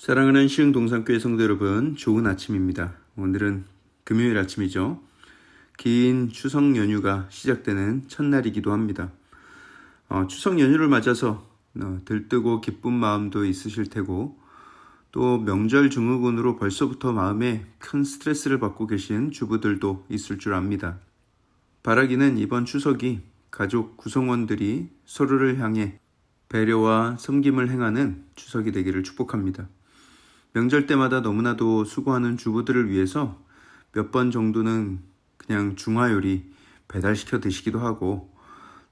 사랑하는 시흥동산교회 성도 여러분, 좋은 아침입니다. 오늘은 금요일 아침이죠. 긴 추석 연휴가 시작되는 첫날이기도 합니다. 어, 추석 연휴를 맞아서 어, 들뜨고 기쁜 마음도 있으실 테고, 또 명절 증후군으로 벌써부터 마음에 큰 스트레스를 받고 계신 주부들도 있을 줄 압니다. 바라기는 이번 추석이 가족 구성원들이 서로를 향해 배려와 섬김을 행하는 추석이 되기를 축복합니다. 명절 때마다 너무나도 수고하는 주부들을 위해서 몇 번 정도는 그냥 중화요리 배달시켜 드시기도 하고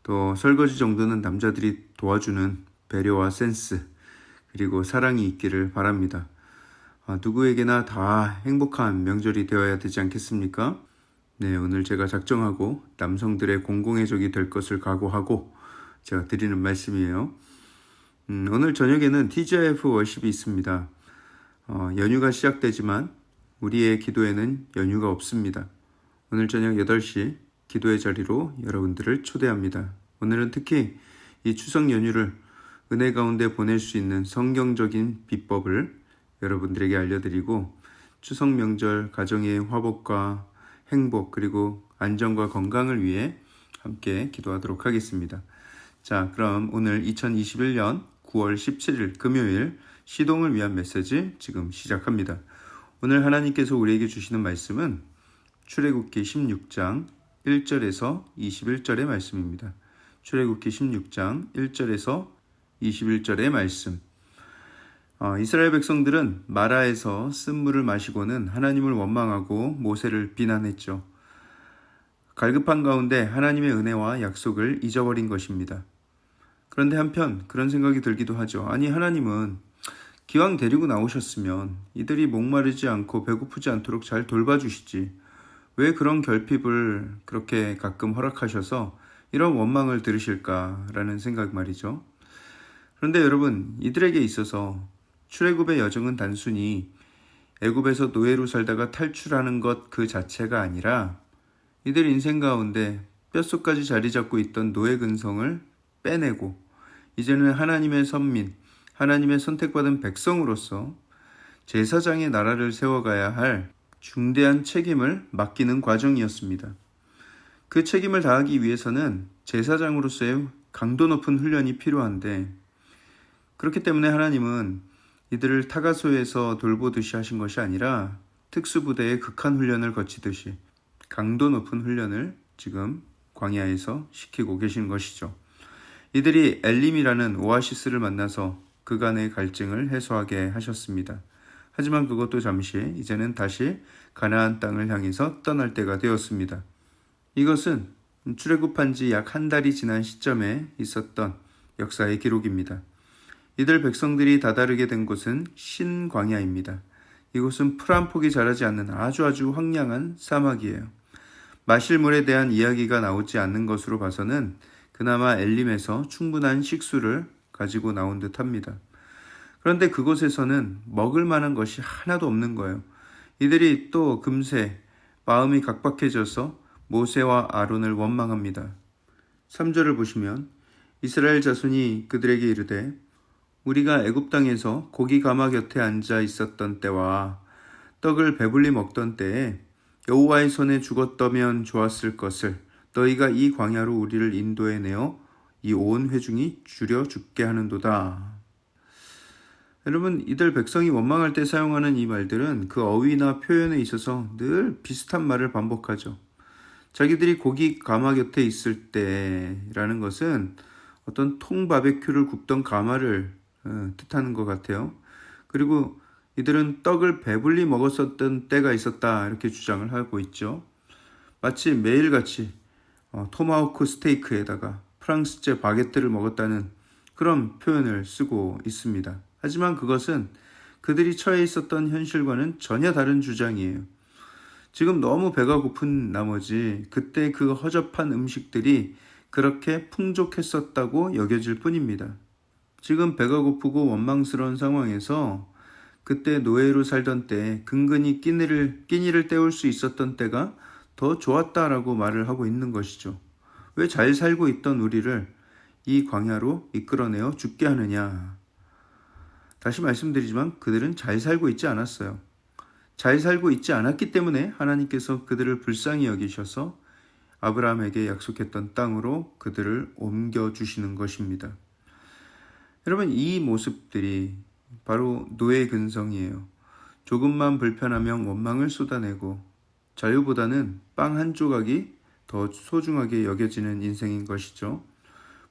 또 설거지 정도는 남자들이 도와주는 배려와 센스 그리고 사랑이 있기를 바랍니다. 아, 누구에게나 다 행복한 명절이 되어야 되지 않겠습니까? 네, 오늘 제가 작정하고 남성들의 공공의 적이 될 것을 각오하고 제가 드리는 말씀이에요. 음, 오늘 저녁에는 TGIF 월십이 있습니다. 어, 연휴가 시작되지만 우리의 기도에는 연휴가 없습니다. 오늘 저녁 8시 기도의 자리로 여러분들을 초대합니다. 오늘은 특히 이 추석 연휴를 은혜 가운데 보낼 수 있는 성경적인 비법을 여러분들에게 알려드리고 추석 명절 가정의 화복과 행복 그리고 안전과 건강을 위해 함께 기도하도록 하겠습니다. 자, 그럼 오늘 2021년 9월 17일 금요일 시동을 위한 메시지 지금 시작합니다. 오늘 하나님께서 우리에게 주시는 말씀은 출애굽기 16장 1절에서 21절의 말씀입니다. 출애굽기 16장 1절에서 21절의 말씀. 어, 이스라엘 백성들은 마라에서 쓴물을 마시고는 하나님을 원망하고 모세를 비난했죠. 갈급한 가운데 하나님의 은혜와 약속을 잊어버린 것입니다. 그런데 한편 그런 생각이 들기도 하죠. 아니, 하나님은 기왕 데리고 나오셨으면 이들이 목마르지 않고 배고프지 않도록 잘 돌봐주시지. 왜 그런 결핍을 그렇게 가끔 허락하셔서 이런 원망을 들으실까라는 생각 말이죠. 그런데 여러분, 이들에게 있어서 출애굽의 여정은 단순히 애굽에서 노예로 살다가 탈출하는 것 그 자체가 아니라 이들 인생 가운데 뼛속까지 자리 잡고 있던 노예 근성을 빼내고 이제는 하나님의 선민, 하나님의 선택받은 백성으로서 제사장의 나라를 세워가야 할 중대한 책임을 맡기는 과정이었습니다. 그 책임을 다하기 위해서는 제사장으로서의 강도 높은 훈련이 필요한데 그렇기 때문에 하나님은 이들을 타가소에서 돌보듯이 하신 것이 아니라 특수부대의 극한 훈련을 거치듯이 강도 높은 훈련을 지금 광야에서 시키고 계신 것이죠. 이들이 엘림이라는 오아시스를 만나서 그간의 갈증을 해소하게 하셨습니다. 하지만 그것도 잠시 이제는 다시 가나안 땅을 향해서 떠날 때가 되었습니다. 이것은 출애굽한 지 약 한 달이 지난 시점에 있었던 역사의 기록입니다. 이들 백성들이 다다르게 된 곳은 신광야입니다. 이곳은 풀 한 폭이 자라지 않는 아주 아주 황량한 사막이에요. 마실 물에 대한 이야기가 나오지 않는 것으로 봐서는 그나마 엘림에서 충분한 식수를 가지고 나온 듯 합니다. 그런데 그곳에서는 먹을 만한 것이 하나도 없는 거예요. 이들이 또 금세 마음이 각박해져서 모세와 아론을 원망합니다. 3절을 보시면 이스라엘 자손이 그들에게 이르되 우리가 애굽 땅에서 고기 가마 곁에 앉아 있었던 때와 떡을 배불리 먹던 때에 여호와의 손에 죽었다면 좋았을 것을 너희가 이 광야로 우리를 인도해 내어 이 온 회중이 줄여 죽게 하는도다. 여러분, 이들 백성이 원망할 때 사용하는 이 말들은 그 어휘나 표현에 있어서 늘 비슷한 말을 반복하죠. 자기들이 고기 가마 곁에 있을 때라는 것은 어떤 통 바베큐를 굽던 가마를 어, 뜻하는 것 같아요. 그리고 이들은 떡을 배불리 먹었었던 때가 있었다 이렇게 주장을 하고 있죠. 마치 매일같이 어, 토마호크 스테이크에다가 프랑스제 바게트를 먹었다는 그런 표현을 쓰고 있습니다. 하지만 그것은 그들이 처해 있었던 현실과는 전혀 다른 주장이에요. 지금 너무 배가 고픈 나머지 그때 그 허접한 음식들이 그렇게 풍족했었다고 여겨질 뿐입니다. 지금 배가 고프고 원망스러운 상황에서 그때 노예로 살던 때 근근히 끼니를, 끼니를 때울 수 있었던 때가 더 좋았다라고 말을 하고 있는 것이죠. 왜 잘 살고 있던 우리를 이 광야로 이끌어내어 죽게 하느냐. 다시 말씀드리지만 그들은 잘 살고 있지 않았어요. 잘 살고 있지 않았기 때문에 하나님께서 그들을 불쌍히 여기셔서 아브라함에게 약속했던 땅으로 그들을 옮겨주시는 것입니다. 여러분, 이 모습들이 바로 노예 근성이에요. 조금만 불편하면 원망을 쏟아내고 자유보다는 빵 한 조각이 더 소중하게 여겨지는 인생인 것이죠.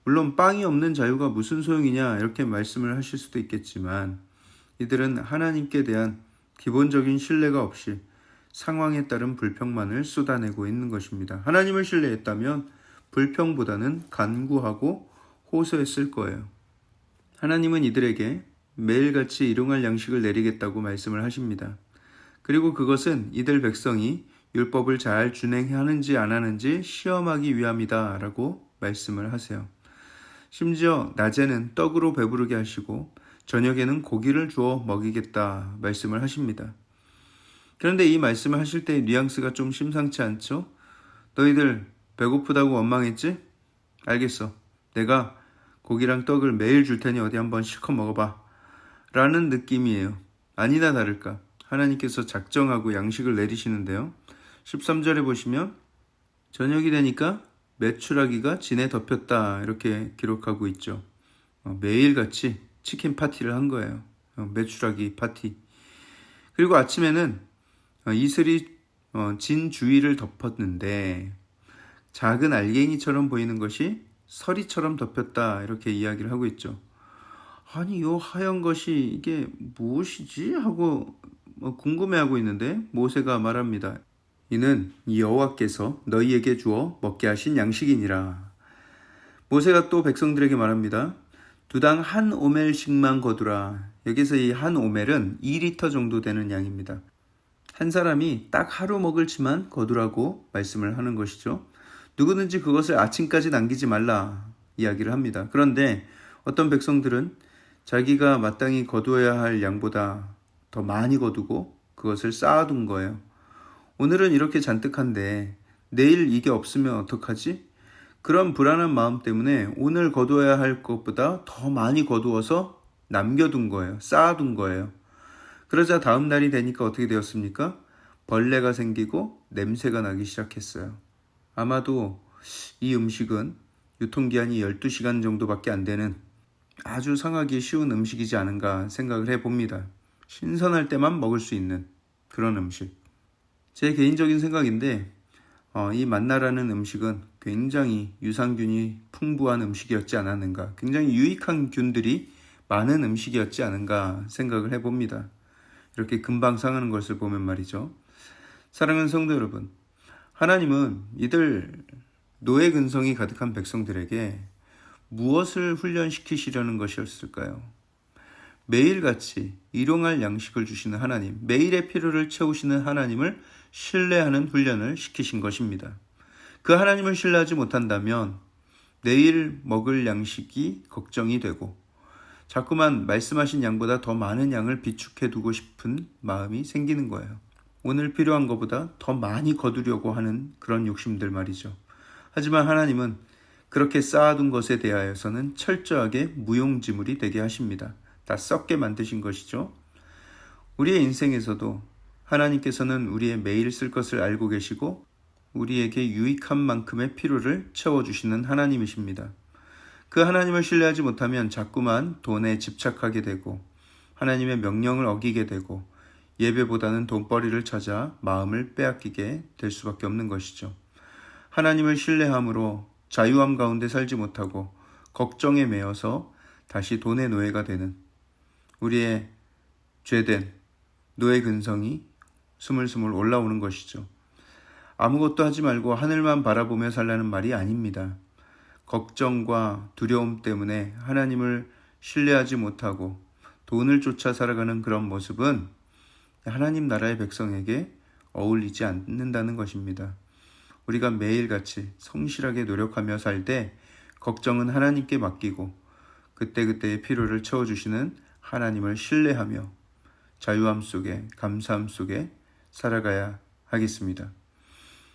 물론 빵이 없는 자유가 무슨 소용이냐 이렇게 말씀을 하실 수도 있겠지만 이들은 하나님께 대한 기본적인 신뢰가 없이 상황에 따른 불평만을 쏟아내고 있는 것입니다. 하나님을 신뢰했다면 불평보다는 간구하고 호소했을 거예요. 하나님은 이들에게 매일같이 일용할 양식을 내리겠다고 말씀을 하십니다. 그리고 그것은 이들 백성이 율법을 잘 준행하는지 안 하는지 시험하기 위함이다 라고 말씀을 하세요. 심지어 낮에는 떡으로 배부르게 하시고 저녁에는 고기를 주어 먹이겠다 말씀을 하십니다. 그런데 이 말씀을 하실 때 뉘앙스가 좀 심상치 않죠? 너희들 배고프다고 원망했지? 알겠어. 내가 고기랑 떡을 매일 줄 테니 어디 한번 실컷 먹어봐. 라는 느낌이에요. 아니다 다를까. 하나님께서 작정하고 양식을 내리시는데요. 13절에 보시면 저녁이 되니까 매출하기가 진에 덮였다 이렇게 기록하고 있죠. 어, 매일같이 치킨 파티를 한 거예요. 어, 매출하기 파티. 그리고 아침에는 어, 이슬이 진 주위를 덮었는데 작은 알갱이처럼 보이는 것이 서리처럼 덮였다 이렇게 이야기를 하고 있죠. 아니 요 하얀 것이 이게 무엇이지 하고 궁금해하고 있는데 모세가 말합니다. 이는 여호와께서 너희에게 주어 먹게 하신 양식이니라. 모세가 또 백성들에게 말합니다. 두 당 한 오멜씩만 거두라. 여기서 이 한 오멜은 2리터 정도 되는 양입니다. 한 사람이 딱 하루 먹을 치만 거두라고 말씀을 하는 것이죠. 누구든지 그것을 아침까지 남기지 말라 이야기를 합니다. 그런데 어떤 백성들은 자기가 마땅히 거두어야 할 양보다 더 많이 거두고 그것을 쌓아둔 거예요. 오늘은 이렇게 잔뜩한데 내일 이게 없으면 어떡하지? 그런 불안한 마음 때문에 오늘 거두어야 할 것보다 더 많이 거두어서 남겨둔 거예요. 쌓아둔 거예요. 그러자 다음 날이 되니까 어떻게 되었습니까? 벌레가 생기고 냄새가 나기 시작했어요. 아마도 이 음식은 유통기한이 12시간 정도밖에 안 되는 아주 상하기 쉬운 음식이지 않은가 생각을 해 봅니다. 신선할 때만 먹을 수 있는 그런 음식. 제 개인적인 생각인데 어, 이 만나라는 음식은 굉장히 유산균이 풍부한 음식이었지 않았는가, 굉장히 유익한 균들이 많은 음식이었지 않은가 생각을 해봅니다. 이렇게 금방 상하는 것을 보면 말이죠. 사랑하는 성도 여러분, 하나님은 이들 노예 근성이 가득한 백성들에게 무엇을 훈련시키시려는 것이었을까요? 매일같이 일용할 양식을 주시는 하나님, 매일의 필요를 채우시는 하나님을 신뢰하는 훈련을 시키신 것입니다. 그 하나님을 신뢰하지 못한다면 내일 먹을 양식이 걱정이 되고 자꾸만 말씀하신 양보다 더 많은 양을 비축해 두고 싶은 마음이 생기는 거예요. 오늘 필요한 것보다 더 많이 거두려고 하는 그런 욕심들 말이죠. 하지만 하나님은 그렇게 쌓아둔 것에 대하여서는 철저하게 무용지물이 되게 하십니다. 다 썩게 만드신 것이죠. 우리의 인생에서도 하나님께서는 우리의 매일 쓸 것을 알고 계시고 우리에게 유익한 만큼의 필요를 채워주시는 하나님이십니다. 그 하나님을 신뢰하지 못하면 자꾸만 돈에 집착하게 되고 하나님의 명령을 어기게 되고 예배보다는 돈벌이를 찾아 마음을 빼앗기게 될 수밖에 없는 것이죠. 하나님을 신뢰함으로 자유함 가운데 살지 못하고 걱정에 매여서 다시 돈의 노예가 되는 우리의 죄된 노예 근성이 스물스물 올라오는 것이죠. 아무것도 하지 말고 하늘만 바라보며 살라는 말이 아닙니다. 걱정과 두려움 때문에 하나님을 신뢰하지 못하고 돈을 쫓아 살아가는 그런 모습은 하나님 나라의 백성에게 어울리지 않는다는 것입니다. 우리가 매일같이 성실하게 노력하며 살 때 걱정은 하나님께 맡기고 그때그때의 필요를 채워주시는 하나님을 신뢰하며 자유함 속에 감사함 속에 살아가야 하겠습니다.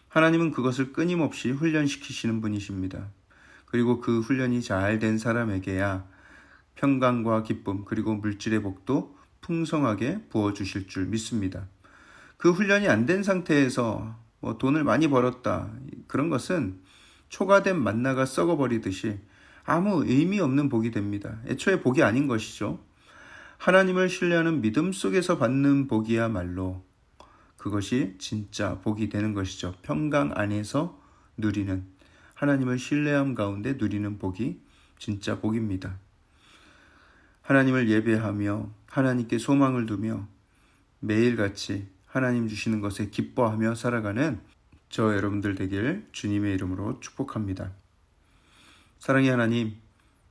하나님은 그것을 끊임없이 훈련시키시는 분이십니다. 그리고 그 훈련이 잘 된 사람에게야 평강과 기쁨 그리고 물질의 복도 풍성하게 부어 주실 줄 믿습니다. 그 훈련이 안 된 상태에서 뭐 돈을 많이 벌었다 그런 것은 초과된 만나가 썩어버리듯이 아무 의미 없는 복이 됩니다. 애초에 복이 아닌 것이죠. 하나님을 신뢰하는 믿음 속에서 받는 복이야말로 그것이 진짜 복이 되는 것이죠. 평강 안에서 누리는 하나님을 신뢰함 가운데 누리는 복이 진짜 복입니다. 하나님을 예배하며 하나님께 소망을 두며 매일같이 하나님 주시는 것에 기뻐하며 살아가는 저 여러분들 되길 주님의 이름으로 축복합니다. 사랑의 하나님,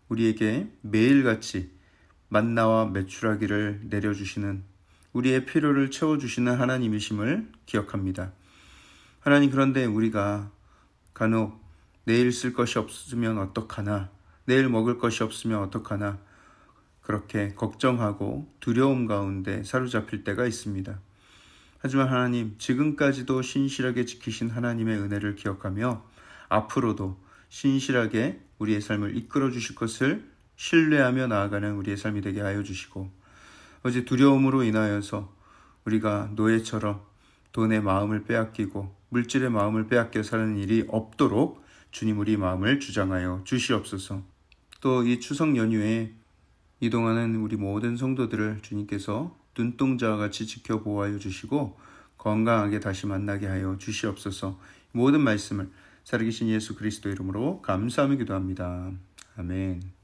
우리에게 매일같이 만나와 매출하기를 내려주시는 우리의 필요를 채워주시는 하나님이심을 기억합니다. 하나님, 그런데 우리가 간혹 내일 쓸 것이 없으면 어떡하나, 내일 먹을 것이 없으면 어떡하나, 그렇게 걱정하고 두려움 가운데 사로잡힐 때가 있습니다. 하지만 하나님, 지금까지도 신실하게 지키신 하나님의 은혜를 기억하며 앞으로도 신실하게 우리의 삶을 이끌어 주실 것을 신뢰하며 나아가는 우리의 삶이 되게 하여 주시고 어제 두려움으로 인하여서 우리가 노예처럼 돈의 마음을 빼앗기고 물질의 마음을 빼앗겨 사는 일이 없도록 주님 우리 마음을 주장하여 주시옵소서. 또 이 추석 연휴에 이동하는 우리 모든 성도들을 주님께서 눈동자와 같이 지켜 보호하여 주시고 건강하게 다시 만나게 하여 주시옵소서. 모든 말씀을 살아계신 예수 그리스도 이름으로 감사하며 기도합니다. 아멘.